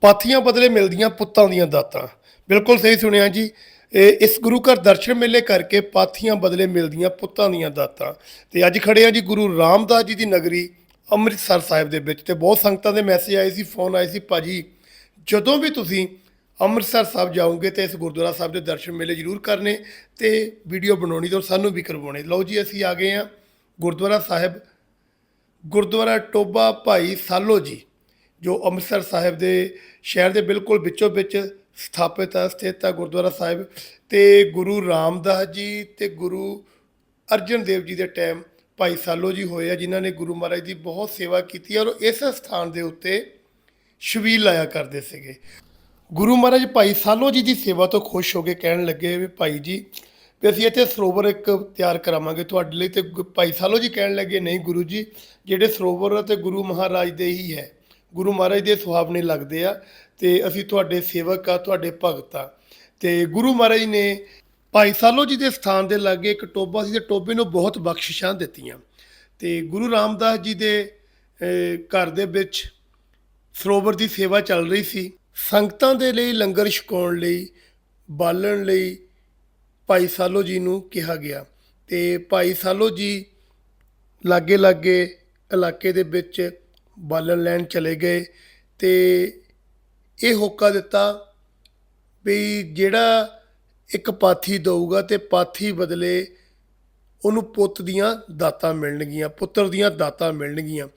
ਪਾਥੀਆਂ ਬਦਲੇ ਮਿਲਦੀਆਂ ਪੁੱਤਾਂ ਦੀਆਂ ਦਾਤਾਂ। ਬਿਲਕੁਲ ਸਹੀ ਸੁਣਿਆ ਜੀ। ਇਹ ਇਸ ਗੁਰੂ ਘਰ ਦਰਸ਼ਨ ਮੇਲੇ ਕਰਕੇ ਪਾਥੀਆਂ ਬਦਲੇ ਮਿਲਦੀਆਂ ਪੁੱਤਾਂ ਦੀਆਂ ਦਾਤਾਂ। ਤੇ ਅੱਜ ਖੜੇ ਆ ਜੀ ਗੁਰੂ ਰਾਮਦਾਸ ਜੀ ਦੀ ਨਗਰੀ ਅੰਮ੍ਰਿਤਸਰ ਸਾਹਿਬ ਦੇ ਵਿੱਚ ਤੇ ਬਹੁਤ ਸੰਗਤਾਂ ਦੇ ਮੈਸੇਜ ਆਏ ਸੀ, ਫੋਨ ਆਏ ਸੀ। ਭਾਜੀ, ਜਦੋਂ ਵੀ ਤੁਸੀਂ ਅੰਮ੍ਰਿਤਸਰ ਸਾਹਿਬ ਜਾਓਗੇ ਤੇ ਇਸ ਗੁਰਦੁਆਰਾ ਸਾਹਿਬ ਦੇ ਦਰਸ਼ਨ ਮੇਲੇ ਜ਼ਰੂਰ ਕਰਨੇ ਤੇ ਵੀਡੀਓ ਬਣਾਉਣੀ ਤੇ ਸਾਨੂੰ ਵੀ ਕਰਵਾਉਣੇ। ਲਓ ਜੀ, ਅਸੀਂ ਆ ਗਏ ਆ ਗੁਰਦੁਆਰਾ ਸਾਹਿਬ। ਗੁਰਦੁਆਰਾ ਟੋਬਾ ਭਾਈ ਸਾਲੋ ਜੀ। ਜੋ ਅੰਮ੍ਰਿਤਸਰ ਸਾਹਿਬ ਦੇ ਸ਼ਹਿਰ ਦੇ ਬਿਲਕੁਲ ਵਿੱਚੋਂ ਵਿੱਚ ਸਥਾਪਿਤ ਹੈ, ਸਥਿਤ ਹੈ ਗੁਰਦੁਆਰਾ ਸਾਹਿਬ ਤੇ ਗੁਰੂ ਰਾਮਦਾਸ ਜੀ ਤੇ ਗੁਰੂ ਅਰਜਨ ਦੇਵ ਜੀ ਦੇ ਟਾਈਮ ਭਾਈ ਸਾਲੋ ਜੀ ਹੋਏ ਆ, ਜਿਨ੍ਹਾਂ ਨੇ ਗੁਰੂ ਮਹਾਰਾਜ ਦੀ ਬਹੁਤ ਸੇਵਾ ਕੀਤੀ ਔਰ ਇਸ ਸਥਾਨ ਦੇ ਉੱਤੇ ਸ਼ਬੀਲ ਲਾਇਆ ਕਰਦੇ ਸੀਗੇ। ਗੁਰੂ ਮਹਾਰਾਜ ਭਾਈ ਸਾਲੋ ਜੀ ਦੀ ਸੇਵਾ ਤੋਂ ਖੁਸ਼ ਹੋ ਕੇ ਕਹਿਣ ਲੱਗੇ ਵੀ ਭਾਈ ਜੀ, ਵੀ ਅਸੀਂ ਇੱਥੇ ਸਰੋਵਰ ਇੱਕ ਤਿਆਰ ਕਰਾਵਾਂਗੇ ਤੁਹਾਡੇ ਲਈ ਤੇ ਗੁ- ਭਾਈ ਸਾਲੋ ਜੀ ਕਹਿਣ ਲੱਗੇ, ਨਹੀਂ ਗੁਰੂ ਜੀ, ਜਿਹੜੇ ਸਰੋਵਰ ਆ ਤੇ ਗੁਰੂ ਮਹਾਰਾਜ ਦੇ ਹੀ ਹੈ ਗੁਰੂ ਮਹਾਰਾਜ ਦੇ ਸੁਹਾਵਣੇ ਲੱਗਦੇ ਆ ਤੇ ਅਸੀਂ ਤੁਹਾਡੇ ਸੇਵਕ ਆ, ਤੁਹਾਡੇ ਭਗਤ ਆ। ਤੇ ਗੁਰੂ ਮਹਾਰਾਜ ਨੇ ਭਾਈ ਸਾਲੋ ਜੀ ਦੇ ਸਥਾਨ ਦੇ ਲਾਗੇ ਇੱਕ ਟੋਬਾ ਸੀ, ਤੇ ਟੋਬੇ ਨੂੰ ਬਹੁਤ ਬਖਸ਼ਿਸ਼ਾਂ ਦਿੱਤੀਆਂ। ਤੇ ਗੁਰੂ ਰਾਮਦਾਸ ਜੀ ਦੇ ਘਰ ਦੇ ਵਿੱਚ ਸਰੋਵਰ ਦੀ ਸੇਵਾ ਚੱਲ ਰਹੀ ਸੀ। ਸੰਗਤਾਂ ਦੇ ਲਈ ਲੰਗਰ ਛਕਾਉਣ ਲਈ, ਬਾਲਣ ਲਈ ਭਾਈ ਸਾਲੋ ਜੀ ਨੂੰ ਕਿਹਾ ਗਿਆ। ਤੇ ਭਾਈ ਸਾਲੋ ਜੀ ਲਾਗੇ ਲਾਗੇ ਇਲਾਕੇ ਦੇ ਵਿੱਚ ਬਾਲਣ ਲੈਣ ਚਲੇ ਗਏ ਤੇ ਇਹ ਹੋਕਾ ਦਿੱਤਾ ਵੀ ਜਿਹੜਾ ਇੱਕ ਪਾਥੀ ਦਊਗਾ ਤੇ ਪਾਥੀ ਬਦਲੇ ਉਹਨੂੰ ਪੁੱਤ ਦੀਆਂ ਦਾਤਾਂ ਮਿਲਣਗੀਆਂ, ਪੁੱਤਰ ਦੀਆਂ ਦਾਤਾਂ ਮਿਲਣਗੀਆਂ।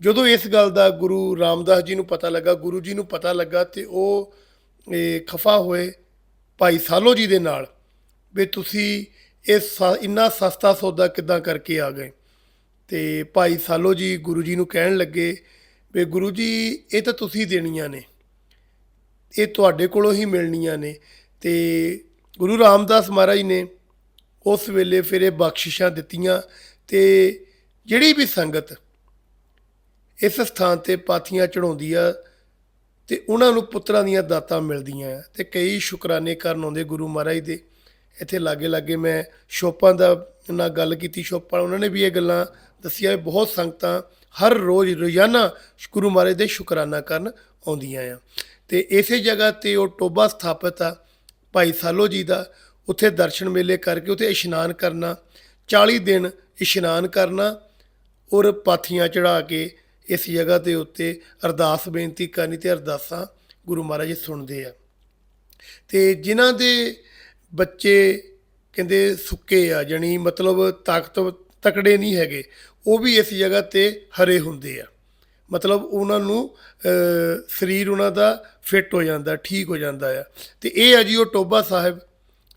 ਜਦੋਂ ਇਸ ਗੱਲ ਦਾ ਗੁਰੂ ਰਾਮਦਾਸ ਜੀ ਨੂੰ ਪਤਾ ਲੱਗਾ, ਗੁਰੂ ਜੀ ਨੂੰ ਪਤਾ ਲੱਗਾ ਤੇ ਉਹ ਖਫਾ ਹੋਏ ਭਾਈ ਸਾਲੋ ਜੀ ਦੇ ਨਾਲ ਵੀ ਤੁਸੀਂ ਇਹ ਸ- ਇੰਨਾ ਸਸਤਾ ਸੌਦਾ ਕਿੱਦਾਂ ਕਰਕੇ ਆ ਗਏ? ਤੇ ਭਾਈ ਸਾਲੋ ਜੀ ਗੁਰੂ ਜੀ ਨੂੰ ਕਹਿਣ ਲੱਗੇ ਵੀ ਗੁਰੂ ਜੀ, ਇਹ ਤਾਂ ਤੁਸੀਂ ਦੇਣੀਆਂ ਨੇ। ਇਹ ਤੁਹਾਡੇ ਕੋਲੋਂ ਹੀ ਮਿਲਣੀਆਂ ਨੇ। ਤੇ ਗੁਰੂ ਰਾਮਦਾਸ ਮਹਾਰਾਜ ਨੇ ਉਸ ਵੇਲੇ ਫਿਰ ਇਹ ਬਖਸ਼ਿਸ਼ਾਂ ਦਿੱਤੀਆਂ ਤੇ ਜਿਹੜੀ ਵੀ ਸੰਗਤ ਇਸ ਸਥਾਨ ਤੇ ਪਾਥੀਆਂ ਚੜਾਉਂਦੀ ਆ ਤੇ ਉਹਨਾਂ ਨੂੰ ਪੁੱਤਰਾਂ ਦੀਆਂ ਦਾਤਾਂ ਮਿਲਦੀਆਂ ਆ ਤੇ ਕਈ ਸ਼ੁਕਰਾਨੇ ਕਰਨ ਆਉਂਦੇ ਗੁਰੂ ਮਹਾਰਾਜ ਦੇ। ਇੱਥੇ ਲਾਗੇ ਲਾਗੇ ਮੈਂ ਸ਼ੋਪਾਂ ਦਾ ਨਾਲ ਗੱਲ ਕੀਤੀ, ਸ਼ੋਪਾਂ, ਉਹਨਾਂ ਨੇ ਵੀ ਇਹ ਗੱਲਾਂ ਦੱਸੀਆਂ ਵੀ ਬਹੁਤ ਸੰਗਤਾਂ ਹਰ ਰੋਜ਼ ਰੋਜ਼ਾਨਾ ਗੁਰੂ ਮਹਾਰਾਜ ਦੇ ਸ਼ੁਕਰਾਨਾ ਕਰਨ ਆਉਂਦੀਆਂ ਆ। ਤੇ ਇਸੇ ਜਗ੍ਹਾ ਤੇ ਉਹ ਟੋਬਾ ਸਥਾਪਿਤ ਆ, ਭਾਈ ਸਾਲੋ ਜੀ ਦਾ, ਉੱਥੇ ਦਰਸ਼ਨ ਮੇਲੇ ਕਰਕੇ ਉੱਥੇ ਇਸ਼ਨਾਨ ਕਰਨਾ 40 ਦਿਨ ਇਸ਼ਨਾਨ ਕਰਨਾ, ਔਰ ਪਾਥੀਆਂ ਚੜਾ ਕੇ ਇਸ ਜਗ੍ਹਾ ਦੇ ਉੱਤੇ ਅਰਦਾਸ ਬੇਨਤੀ ਕਰਨੀ ਤੇ ਅਰਦਾਸਾਂ ਗੁਰੂ ਮਹਾਰਾਜ ਸੁਣਦੇ ਆ। ਤੇ ਜਿਨ੍ਹਾਂ ਦੇ ਬੱਚੇ ਕਹਿੰਦੇ ਸੁੱਕੇ ਆ, ਜਣੀ ਮਤਲਬ ਤਾਕਤ ਤਕੜੇ ਨਹੀਂ ਹੈਗੇ। ਉਹ ਵੀ ਇਸ ਜਗ੍ਹਾ ਤੇ ਹਰੇ ਹੁੰਦੇ ਆ। ਮਤਲਬ ਉਹਨਾਂ ਨੂੰ ਸਰੀਰ ਉਹਨਾਂ ਦਾ ਫਿੱਟ ਹੋ ਜਾਂਦਾ, ਠੀਕ ਹੋ ਜਾਂਦਾ ਆ। ਤੇ ਇਹ ਆ ਜੀ ਉਹ ਟੋਬਾ ਸਾਹਿਬ,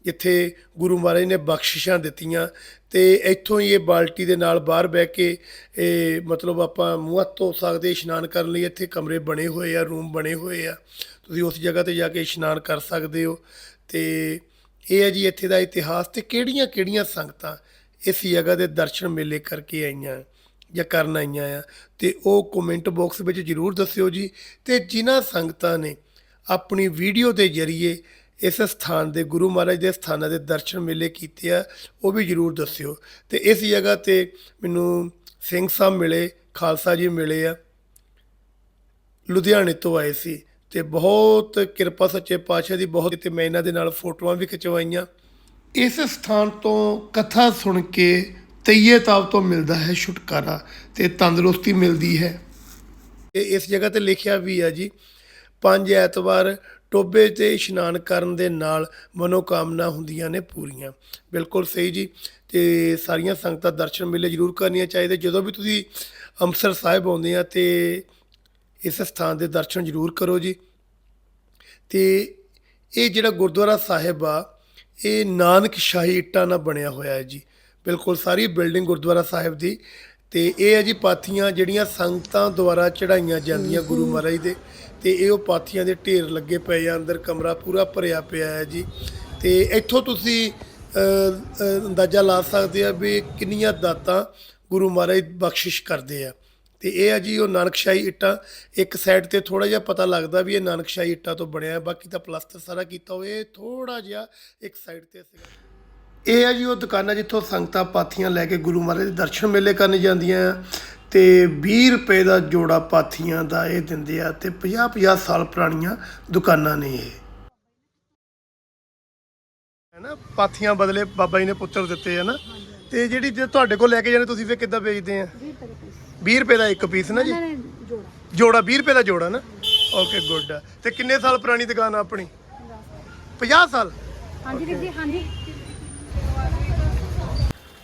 ਜਿੱਥੇ ਗੁਰੂ ਮਹਾਰਾਜ ਨੇ ਬਖਸ਼ਿਸ਼ਾਂ ਦਿੱਤੀਆਂ। ਤੇ ਇੱਥੋਂ ਹੀ ਇਹ ਬਾਲਟੀ ਦੇ ਨਾਲ ਬਾਹਰ ਬਹਿ ਕੇ, ਇਹ ਮਤਲਬ ਆਪਾਂ ਮੂੰਹ ਹੱਥ ਧੋ ਸਕਦੇ, ਇਸ਼ਨਾਨ ਕਰਨ ਲਈ ਇੱਥੇ ਕਮਰੇ ਬਣੇ ਹੋਏ ਆ, ਰੂਮ ਬਣੇ ਹੋਏ ਆ। ਤੁਸੀਂ ਉਸ ਜਗ੍ਹਾ ਤੇ ਜਾ ਕੇ ਇਸ਼ਨਾਨ ਕਰ ਸਕਦੇ ਹੋ। ਤੇ ਇਹ ਹੈ ਜੀ ਇੱਥੇ ਦਾ ਇਤਿਹਾਸ ਤੇ ਕਿਹੜੀਆਂ ਕਿਹੜੀਆਂ ਸੰਗਤਾਂ ਇਸ ਜਗ੍ਹਾ ਦੇ ਦਰਸ਼ਨ ਮੇਲੇ ਕਰਕੇ ਆਈਆਂ ਜਾਂ ਕਰਨ ਆਈਆਂ ਆ, ਤੇ ਉਹ ਕਮੈਂਟ ਬਾਕਸ ਵਿੱਚ ਜਰੂਰ ਦੱਸਿਓ ਜੀ। ਤੇ ਜਿਨ੍ਹਾਂ ਸੰਗਤਾਂ ਨੇ ਆਪਣੀ ਵੀਡੀਓ ਦੇ ਜ਼ਰੀਏ ਇਸ ਸਥਾਨ ਦੇ ਗੁਰੂ ਮਹਾਰਾਜ ਦੇ ਸਥਾਨਾਂ ਦੇ ਦਰਸ਼ਨ ਮੇਲੇ ਕੀਤੇ ਆ, ਉਹ ਵੀ ਜਰੂਰ ਦੱਸਿਓ। ਤੇ ਇਸ ਜਗ੍ਹਾ ਤੇ ਮੈਨੂੰ ਸਿੰਘ ਸਾਹਿਬ ਮਿਲੇ, ਖਾਲਸਾ ਜੀ ਮਿਲੇ ਆ, ਲੁਧਿਆਣੇ ਤੋਂ ਆਏ ਸੀ। ਤੇ ਬਹੁਤ ਕਿਰਪਾ ਸੱਚੇ ਪਾਤਸ਼ਾਹ ਦੀ, ਬਹੁਤ ਤੇ ਮੈਂ ਇਹਨਾਂ ਦੇ ਨਾਲ ਫੋਟੋਆਂ ਵੀ ਖਿਚਵਾਈਆਂ। ਇਸ ਸਥਾਨ ਤੋਂ ਕਥਾ ਸੁਣ ਕੇ ਤਈਏ ਤਾਬ ਤੋਂ ਮਿਲਦਾ ਹੈ ਛੁਟਕਾਰਾ ਤੇ ਤੰਦਰੁਸਤੀ ਮਿਲਦੀ ਹੈ। ਇਹ ਇਸ ਜਗ੍ਹਾ ਤੇ ਲਿਖਿਆ ਵੀ ਆ ਜੀ, ਪੰਜ ਐਤਵਾਰ ਟੋਬੇ ਤੇ ਇਸ਼ਨਾਨ ਕਰਨ ਦੇ ਨਾਲ ਮਨੋਕਾਮਨਾ ਹੁੰਦੀਆਂ ਨੇ ਪੂਰੀਆਂ। ਬਿਲਕੁਲ ਸਹੀ ਜੀ, ਤੇ ਸਾਰੀਆਂ ਸੰਗਤਾਂ ਦਰਸ਼ਨ ਮੇਲੇ ਜ਼ਰੂਰ ਕਰਨੀਆਂ ਚਾਹੀਦੇ। ਜਦੋਂ ਵੀ ਤੁਸੀਂ ਅੰਮ੍ਰਿਤਸਰ ਸਾਹਿਬ ਆਉਂਦੇ ਆ ਤੇ ਇਸ ਸਥਾਨ ਦੇ ਦਰਸ਼ਨ ਜ਼ਰੂਰ ਕਰੋ ਜੀ। ਤੇ ਇਹ ਜਿਹੜਾ ਗੁਰਦੁਆਰਾ ਸਾਹਿਬ ਆ, ਇਹ ਨਾਨਕ ਸ਼ਾਹੀ ਇੱਟਾਂ ਨਾਲ ਬਣਿਆ ਹੋਇਆ ਹੈ ਜੀ। ਬਿਲਕੁਲ ਸਾਰੀ ਬਿਲਡਿੰਗ ਗੁਰਦੁਆਰਾ ਸਾਹਿਬ ਦੀ। ਤੇ ਇਹ ਹੈ ਜੀ ਪਾਥੀਆਂ ਜਿਹੜੀਆਂ ਸੰਗਤਾਂ ਦੁਆਰਾ ਚੜਾਈਆਂ ਜਾਂਦੀਆਂ ਗੁਰੂ ਮਹਾਰਾਜ ਦੇ। ਤੇ ਇਹ ਉਹ ਪਾਥੀਆਂ ਦੇ ਢੇਰ ਲੱਗੇ ਪਏ ਆ, ਅੰਦਰ ਕਮਰਾ ਪੂਰਾ ਭਰਿਆ ਪਿਆ ਹੈ ਜੀ। ਤੇ ਇੱਥੋਂ ਤੁਸੀਂ ਅੰਦਾਜ਼ਾ ਲਾ ਸਕਦੇ ਆ ਵੀ ਕਿੰਨੀਆਂ ਦਾਤਾਂ ਗੁਰੂ ਮਹਾਰਾਜ ਬਖਸ਼ਿਸ਼ ਕਰਦੇ ਆ। ਤੇ ਇਹ ਆ ਜੀ ਉਹ ਨਾਨਕਸ਼ਾਹੀ ਇੱਟਾਂ, ਇੱਕ ਸਾਈਡ ਤੇ ਥੋੜਾ ਜਿਹਾ ਪਤਾ ਲੱਗਦਾ ਵੀ ਇਹ ਨਾਨਕਸ਼ਾਹੀ ਇੱਟਾਂ ਤੋਂ ਬਣਿਆ ਹੈ, ਬਾਕੀ ਤਾਂ ਪਲਾਸਟਰ ਸਾਰਾ ਕੀਤਾ ਹੋਇਆ, ਇਹ ਥੋੜਾ ਜਿਹਾ ਇੱਕ ਸਾਈਡ ਤੇ ਸੀਗਾ। ਇਹ ਹੈ ਜੀ ਉਹ ਦੁਕਾਨਾਂ ਜਿੱਥੋਂ ਸੰਗਤਾਂ ਪਾਥੀਆਂ ਲੈ ਕੇ ਗੁਰੂ ਮਹਾਰਾਜ ਦੇ ਦਰਸ਼ਨ ਮੇਲੇ ਕਰਨ ਜਾਂਦੀਆਂ ਆ ਤੇ 20 ਰੁਪਏ ਦਾ ਜੋੜਾ ਪਾਥੀਆਂ ਦਾ ਇਹ ਦਿੰਦੇ ਆ ਤੇ 50 50 ਸਾਲ ਪੁਰਾਣੀਆਂ ਦੁਕਾਨਾਂ ਨੇ ਇਹ। ਹੈ ਨਾ, ਪਾਥੀਆਂ ਬਦਲੇ ਬਾਬਾ ਜੀ ਨੇ ਪੁੱਤਰ ਦਿੱਤੇ ਆ ਨਾ, ਤੇ ਜਿਹੜੀ ਜੇ ਤੁਹਾਡੇ ਕੋਲ ਲੈ ਕੇ ਜਾਣੇ, ਤੁਸੀਂ ਫੇਰ ਕਿੱਦਾਂ ਵੇਚਦੇ ਆ? 20 ਰੁਪਏ ਦਾ ਇੱਕ ਪੀਸ ਨਾ ਜੀ? ਜੋੜਾ। 20 ਰੁਪਏ ਦਾ ਜੋੜਾ ਨਾ? ਓਕੇ ਗੁੱਡ ਤੇ ਕਿੰਨੇ ਸਾਲ ਪੁਰਾਣੀ ਦੁਕਾਨ ਆ ਆਪਣੀ? 50 ਸਾਲ? ਹਾਂਜੀ ਵੀਰ ਜੀ ਹਾਂਜੀ।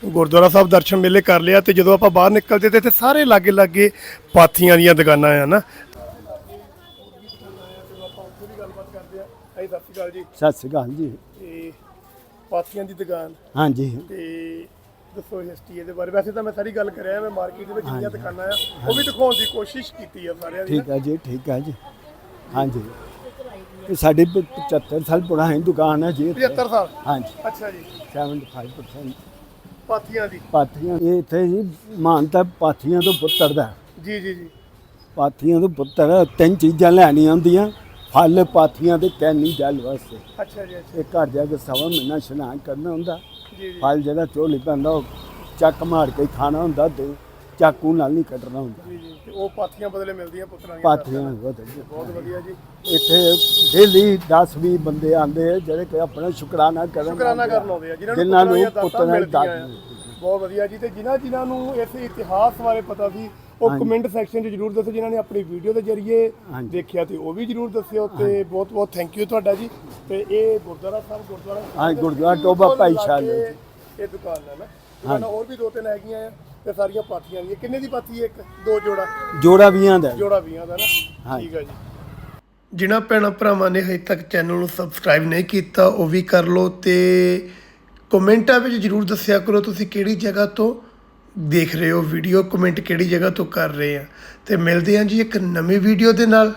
ਗੁਰਦੁਆਰਾ ਸਾਹਿਬ ਦਰਸ਼ਨ ਮੇਲੇ ਕਰ ਲਿਆ ਤੇ ਜਦੋਂ ਆਪਾਂ ਬਾਹਰ ਨਿਕਲਦੇ ਤੇ ਇੱਥੇ ਸਾਰੇ ਲਾਗੇ ਲਾਗੇ ਪਾਥੀਆਂ ਦੀਆਂ ਦੁਕਾਨਾਂ ਆ ਨਾ। ਸਤਿ ਸ਼੍ਰੀ ਅਕਾਲ ਜੀ ਸਤਿ ਸ਼੍ਰੀ ਅਕਾਲ ਜੀ। ਤੇ ਪਾਥੀਆਂ ਦੀ ਦੁਕਾਨ। ਹਾਂਜੀ। ਤੇ ਦੱਸੋ ਹਿਸਟਰੀ ਇਹਦੇ ਬਾਰੇ। ਵੈਸੇ ਤਾਂ ਮੈਂ ਸਾਰੀ ਗੱਲ ਕਰਿਆ ਮੈਂ ਮਾਰਕੀਟ ਦੇ ਵਿੱਚ ਜਿੰਨੀਆਂ ਦੁਕਾਨਾਂ ਆ ਉਹ ਵੀ ਦਿਖਾਉਣ ਦੀ ਕੋਸ਼ਿਸ਼ ਕੀਤੀ ਆ ਸਾਰਿਆਂ ਦੀ। ਠੀਕ ਹੈ ਜੀ ਠੀਕ ਹੈ ਜੀ। ਹਾਂਜੀ। ਇਹ ਸਾਡੀ ਪ- 75 ਸਾਲ ਪੁਰਾਣੀ ਦੁਕਾਨ ਹੈ ਜੀ ਇੱਥੇ। 75 ਸਾਲ? ਹਾਂਜੀ। ਅੱਛਾ ਜੀ। 75% ਪਾਥੀਆਂ ਦੀ? ਪਾਥੀਆਂ ਇਹ ਇੱਥੇ ਜੀ ਮਾਨਤਾ ਪਾਥੀਆਂ ਤੋਂ ਪੁੱਤਰ ਦਾ। ਜੀ ਜੀ ਜੀ। ਪਾਥੀਆਂ ਤੋਂ ਪੁੱਤਰ ਤਿੰਨ ਚੀਜ਼ਾਂ ਲੈਣੀਆਂ ਹੁੰਦੀਆਂ। ਫਲ ਪਾਥੀਆਂ ਤੇ ਕੈਨੀ ਜਲ ਵਾਸਤੇ। ਅੱਛਾ ਜੀ ਅੱਛਾ ਇਹ ਘਰ ਜਾ ਕੇ ਸਵਾ ਮਹੀਨਾ ਇਸ਼ਨਾਨ ਕਰਨਾ ਹੁੰਦਾ। ਫਲ ਜਿਹੜਾ ਝੋਲੀ ਪੈਂਦਾ ਉਹ ਚੱਕ ਮਾਰ ਕੇ ਖਾਣਾ ਹੁੰਦਾ ਤੇ ਚਾਕੂ ਨਾਲ ਨਹੀਂ ਕੱਟਣਾ ਹੁੰਦਾ। ਜੀ ਜੀ। ਤੇ ਉਹ ਪਾਥੀਆਂ ਬਦਲੇ ਮਿਲਦੀਆਂ ਪੁੱਤਰਾਂ ਦੀਆਂ। ਪਾਥੀਆਂ ਬਹੁਤ ਬਹੁਤ ਵਧੀਆ ਜੀ। ਇੱਥੇ ਡੇਲੀ 10 20 ਬੰਦੇ ਆਉਂਦੇ ਆ ਜਿਹੜੇ ਕਿ ਆਪਣਾ ਸ਼ੁਕਰਾਨਾ ਕਰਨ ਸ਼ੁਕਰਾਨਾ। ਕਰਨ ਆਉਂਦੇ ਆ ਜਿਨ੍ਹਾਂ ਨੂੰ ਪੁੱਤਰਾਂ ਦੀਆਂ ਦਾਤਾਂ ਮਿਲਦੀਆਂ ਆ। ਬਹੁਤ ਵਧੀਆ ਜੀ। ਤੇ ਜਿਨ੍ਹਾਂ ਜਿਨ੍ਹਾਂ ਨੂੰ ਇਸ ਇਤਿਹਾਸ ਬਾਰੇ ਪਤਾ ਸੀ ਉਹ। ਕਮੈਂਟ ਸੈਕਸ਼ਨ 'ਚ ਜਰੂਰ ਦੱਸੋ ਜਿਨ੍ਹਾਂ ਨੇ ਆਪਣੀ ਵੀਡੀਓ ਦੇ ਜ਼ਰੀਏ। ਦੇਖਿਆ ਤੇ ਉਹ ਵੀ ਜਰੂਰ ਦੱਸਿਓ ਤੇ ਬਹੁਤ ਬਹੁਤ ਥੈਂਕ ਯੂ ਤੁਹਾਡਾ ਜੀ। ਤੇ ਇਹ ਗੁਰਦੁਆਰਾ ਸਾਹਿਬ ਗੁਰਦੁਆਰਾ ਹਾਂ, ਗੁਰਦੁਆਰਾ ਟੋਭਾ ਭਾਈ ਸ਼ਾਹ ਜੀ। ਇਹ ਦੁਕਾਨ ਹੈ ਨਾ। ਦੁਕਾਨਾਂ ਹੋਰ ਵੀ ਦੋ ਤਿੰਨ ਹੈਗੀਆਂ ਆ ਤੇ ਸਾਰੀਆਂ ਪਾਥੀਆਂ ਦੀਆਂ ਕਿੰਨੇ ਦੀ ਪਾਥੀ ਹੈ ਇੱਕ? ਦੋ ਜੋੜਾ। ਜੋੜਾ ਵੀਆਂ ਦਾ। ਜੋੜਾ 20 ਦਾ ਨਾ। ਠੀਕ ਹੈ ਜੀ। ਜਿਨ੍ਹਾਂ ਭੈਣਾਂ ਭਰਾਵਾਂ ਨੇ ਹਜੇ ਤੱਕ ਚੈਨਲ ਨੂੰ ਸਬਸਕ੍ਰਾਈਬ ਨਹੀਂ ਕੀਤਾ ਉਹ ਵੀ ਕਰ ਲਓ ਤੇ ਕਮੈਂਟਾਂ ਵਿੱਚ ਜਰੂਰ ਦੱਸਿਆ ਕਰੋ ਤੁਸੀਂ ਕਿਹੜੀ ਜਗ੍ਹਾ ਤੋਂ ਦੇਖ ਰਹੇ ਹੋ ਵੀਡੀਓ ਕਮੈਂਟ ਕਿਹੜੀ ਜਗ੍ਹਾ ਤੋਂ ਕਰ ਰਹੇ ਆ। ਤੇ ਮਿਲਦੇ ਹਾਂ ਜੀ ਇੱਕ ਨਵੀਂ ਵੀਡੀਓ ਦੇ ਨਾਲ।